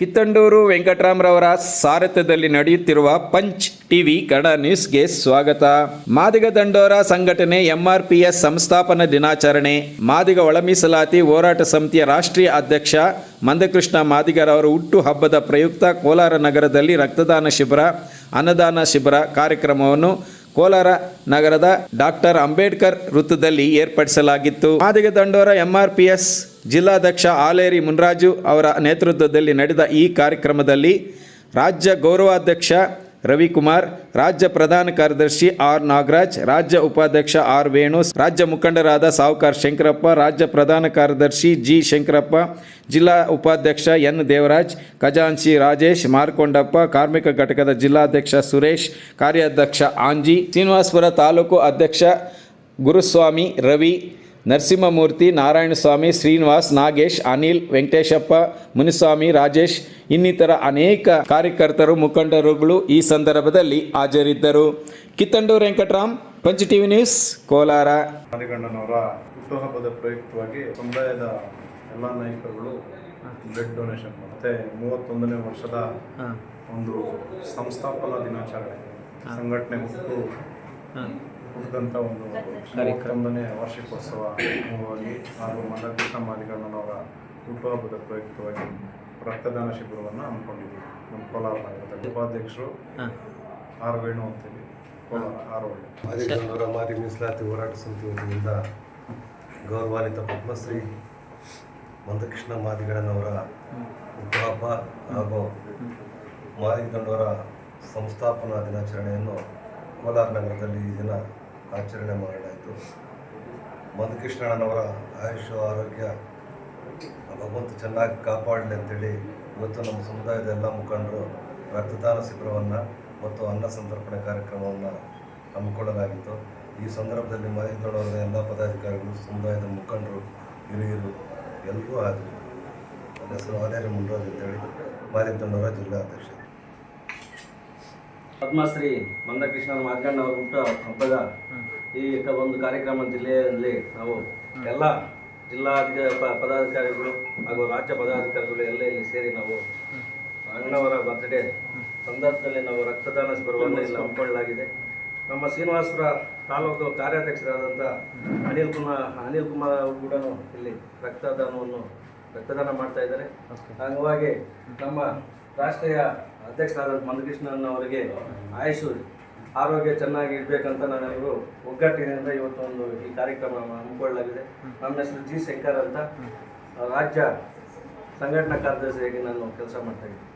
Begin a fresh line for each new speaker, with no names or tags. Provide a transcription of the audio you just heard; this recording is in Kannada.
ಕಿತ್ತಂಡೂರು ವೆಂಕಟರಾಮರವರ ಸಾರಥ್ಯದಲ್ಲಿ ನಡೆಯುತ್ತಿರುವ ಪಂಚ್ ಟಿವಿ ಕನ್ನಡ ನ್ಯೂಸ್ಗೆ ಸ್ವಾಗತ. ಮಾದಿಗ ದಂಡೋರ ಸಂಘಟನೆ ಎಂಆರ್ಪಿಎಸ್ ಸಂಸ್ಥಾಪನ ದಿನಾಚರಣೆ, ಮಾದಿಗ ಒಳ ಮೀಸಲಾತಿ ಹೋರಾಟ ಸಮಿತಿಯ ರಾಷ್ಟ್ರೀಯ ಅಧ್ಯಕ್ಷ ಮಂದಕೃಷ್ಣ ಮಾದಿಗರವರ ಹುಟ್ಟು ಹಬ್ಬದ ಪ್ರಯುಕ್ತ ಕೋಲಾರ ನಗರದಲ್ಲಿ ರಕ್ತದಾನ ಶಿಬಿರ, ಅನ್ನದಾನ ಶಿಬಿರ ಕಾರ್ಯಕ್ರಮವನ್ನು ಕೋಲಾರ ನಗರದ ಡಾಕ್ಟರ್ ಅಂಬೇಡ್ಕರ್ ವೃತ್ತದಲ್ಲಿ ಏರ್ಪಡಿಸಲಾಗಿತ್ತು. ಮಾದಿಗ ದಂಡೋರ ಎಂಆರ್ಪಿಎಸ್ ಜಿಲ್ಲಾಧ್ಯಕ್ಷ ಆಲೇರಿ ಮುನ್ರಾಜು ಅವರ ನೇತೃತ್ವದಲ್ಲಿ ನಡೆದ ಈ ಕಾರ್ಯಕ್ರಮದಲ್ಲಿ ರಾಜ್ಯ ಗೌರವಾಧ್ಯಕ್ಷ ರವಿಕುಮಾರ್, ರಾಜ್ಯ ಪ್ರಧಾನ ಕಾರ್ಯದರ್ಶಿ ಆರ್ ನಾಗರಾಜ್, ರಾಜ್ಯ ಉಪಾಧ್ಯಕ್ಷ ಆರ್ ವೇಣು, ರಾಜ್ಯ ಮುಖಂಡರಾದ ಸಾವುಕಾರ್ ಶಂಕರಪ್ಪ, ರಾಜ್ಯ ಪ್ರಧಾನ ಕಾರ್ಯದರ್ಶಿ ಜಿ ಶಂಕರಪ್ಪ, ಜಿಲ್ಲಾ ಉಪಾಧ್ಯಕ್ಷ ಎನ್ ದೇವರಾಜ್, ಖಜಾಂಚಿ ರಾಜೇಶ್, ಮಾರ್ಕೊಂಡಪ್ಪ, ಕಾರ್ಮಿಕ ಘಟಕದ ಜಿಲ್ಲಾಧ್ಯಕ್ಷ ಸುರೇಶ್, ಕಾರ್ಯಾಧ್ಯಕ್ಷ ಆಂಜಿ, ಶ್ರೀನಿವಾಸಪುರ ತಾಲೂಕು ಅಧ್ಯಕ್ಷ ಗುರುಸ್ವಾಮಿ, ರವಿ ನರಸಿಂಹಮೂರ್ತಿ ನಾರಾಯಣಸ್ವಾಮಿ ಶ್ರೀನಿವಾಸ್ ನಾಗೇಶ್ ಅನಿಲ್ ವೆಂಕಟೇಶಪ್ಪ ಮುನಿಸ್ವಾಮಿ ರಾಜೇಶ್ ಇನ್ನಿತರ ಅನೇಕ ಕಾರ್ಯಕರ್ತರು ಮುಖಂಡರುಗಳು ಈ ಸಂದರ್ಭದಲ್ಲಿ ಹಾಜರಿದ್ದರು. ಕಿತ್ತಂಡೂರು ವೆಂಕಟರಾಮ್ ಪಂಚ ಟಿವಿ ನ್ಯೂಸ್ ಕೋಲಾರ.
ಹುಟ್ಟುಹಬ್ಬದ ಪ್ರಯುಕ್ತವಾಗಿ ಸಮುದಾಯದ ಎಲ್ಲ ನಾಯಕರುಗಳು ಬ್ಲಡ್ ಡೊನೇಷನ್ ಮತ್ತೆ ಮೂವತ್ತೊಂದನೇ ವರ್ಷದ ಒಂದು ಸಂಸ್ಥಾಪನಾ ದಿನಾಚರಣೆ ಸಂಘಟನೆ ಹುಟ್ಟು ಹುಟ್ಟಿದಂಥ ಒಂದು ಕಾರ್ಯಕ್ರಮನೇ ವಾರ್ಷಿಕೋತ್ಸವ ಅಂಗವಾಗಿ ಹಾಗೂ ಮಂದಕೃಷ್ಣ ಮಾದಿಗಣ್ಣನವರ ಹುಟ್ಟುಹಬ್ಬದ ಪ್ರಯುಕ್ತವಾಗಿ ರಕ್ತದಾನ ಶಿಬಿರವನ್ನು ಹಮ್ಮಿಕೊಂಡಿದ್ದೀವಿ. ನಮ್ಮ ಕೋಲಾರ ನಗರದಲ್ಲಿ. ಉಪಾಧ್ಯಕ್ಷರು ಆರ್ ವೇಣು ಅಂತೇಳಿ. ಕೋಲಾರ ಆರ್ ವೇಣು
ಮಾದಿಗಣ್ಣವರ ಮಾದಿ ಮೀಸಲಾತಿ ಹೋರಾಟ ಸಮಿತಿ ವತಿಯಿಂದ ಗೌರವಾನ್ವಿತ ಪದ್ಮಶ್ರೀ ಮಂದಕೃಷ್ಣ ಮಾದಿಗಣ್ಣನವರ ಹುಟ್ಟುಹಬ್ಬ ಹಾಗೂ ಮಾದಿಗಣ್ಣವರ ಸಂಸ್ಥಾಪನಾ ದಿನಾಚರಣೆಯನ್ನು ಕೋಲಾರ ನಗರದಲ್ಲಿ ಈ ದಿನ ಆಚರಣೆ ಮಾಡಲಾಯಿತು. ಮಂದಕೃಷ್ಣಣ್ಣನವರ ಆಯುಷ್ ಆರೋಗ್ಯ ಭಗವಂತ ಚೆನ್ನಾಗಿ ಕಾಪಾಡಲಿ ಅಂತೇಳಿ ಇವತ್ತು ನಮ್ಮ ಸಮುದಾಯದ ಎಲ್ಲ ಮುಖಂಡರು ರಕ್ತದಾನ ಶಿಬಿರವನ್ನು ಮತ್ತು ಅನ್ನ ಸಂತರ್ಪಣೆ ಕಾರ್ಯಕ್ರಮವನ್ನು ಹಮ್ಮಿಕೊಳ್ಳಲಾಗಿತ್ತು. ಈ ಸಂದರ್ಭದಲ್ಲಿ ಮಹೇಂದ್ರವರ ಎಲ್ಲ ಪದಾಧಿಕಾರಿಗಳು, ಸಮುದಾಯದ ಮುಖಂಡರು, ಹಿರಿಯರು ಎಲ್ಲರೂ ನನ್ನ ಹೆಸರು ಆಲೇರಿ ಮುನ್ರಾಜ್ ಅಂತೇಳಿ ಜಿಲ್ಲಾ ಜಿಲ್ಲಾಧ್ಯಕ್ಷ
ಪದ್ಮಶ್ರೀ ಮಂದಕೃಷ್ಣ ಮಾರ್ಕಂಡ ಅವ್ರ ಹುಟ್ಟ ಹಬ್ಬದ ಈ ಒಂದು ಕಾರ್ಯಕ್ರಮ ಜಿಲ್ಲೆಯಲ್ಲಿ ನಾವು ಎಲ್ಲ ಜಿಲ್ಲಾಧಿಕ ಪ- ಪದಾಧಿಕಾರಿಗಳು ಹಾಗೂ ರಾಜ್ಯ ಪದಾಧಿಕಾರಿಗಳು ಎಲ್ಲ ಇಲ್ಲಿ ಸೇರಿ ನಾವು ಅಣ್ಣವರ ಬರ್ತ್ಡೇ ಸಂದರ್ಭದಲ್ಲಿ ನಾವು ರಕ್ತದಾನ ಶಿಬಿರವನ್ನು ಇಲ್ಲಿ ಹಮ್ಮಿಕೊಳ್ಳಲಾಗಿದೆ. ನಮ್ಮ ಶ್ರೀನಿವಾಸಪುರ ತಾಲೂಕು ಕಾರ್ಯಾಧ್ಯಕ್ಷರಾದಂಥ ಅನಿಲ್ ಕುಮಾರ್ ಅನಿಲ್ ಕುಮಾರ್ ಅವರು ಕೂಡ ಇಲ್ಲಿ ರಕ್ತದಾನವನ್ನು ರಕ್ತದಾನ ಮಾಡ್ತಾ ಇದ್ದಾರೆ. ಹಾಗಾಗಿ ನಮ್ಮ ರಾಷ್ಟ್ರೀಯ ಅಧ್ಯಕ್ಷರಾದ ಮಂದಕೃಷ್ಣನ್ ಅವರಿಗೆ ಆಯುಷು ಆರೋಗ್ಯ ಚೆನ್ನಾಗಿ ಇರಬೇಕಂತ ನಾನೆಲ್ಲರೂ ಒಗ್ಗಟ್ಟಿನಿಂದ ಇವತ್ತು ಒಂದು ಈ ಕಾರ್ಯಕ್ರಮ ಹಮ್ಮಿಕೊಳ್ಳಲಾಗಿದೆ. ನಮ್ಮ ಹೆಸರು ಜಿ ಶಂಕರ್ ಅಂತ ರಾಜ್ಯ ಸಂಘಟನಾ ಕಾರ್ಯದರ್ಶಿಯಾಗಿ ನಾನು ಕೆಲಸ ಮಾಡ್ತಾ ಇದ್ದೀನಿ.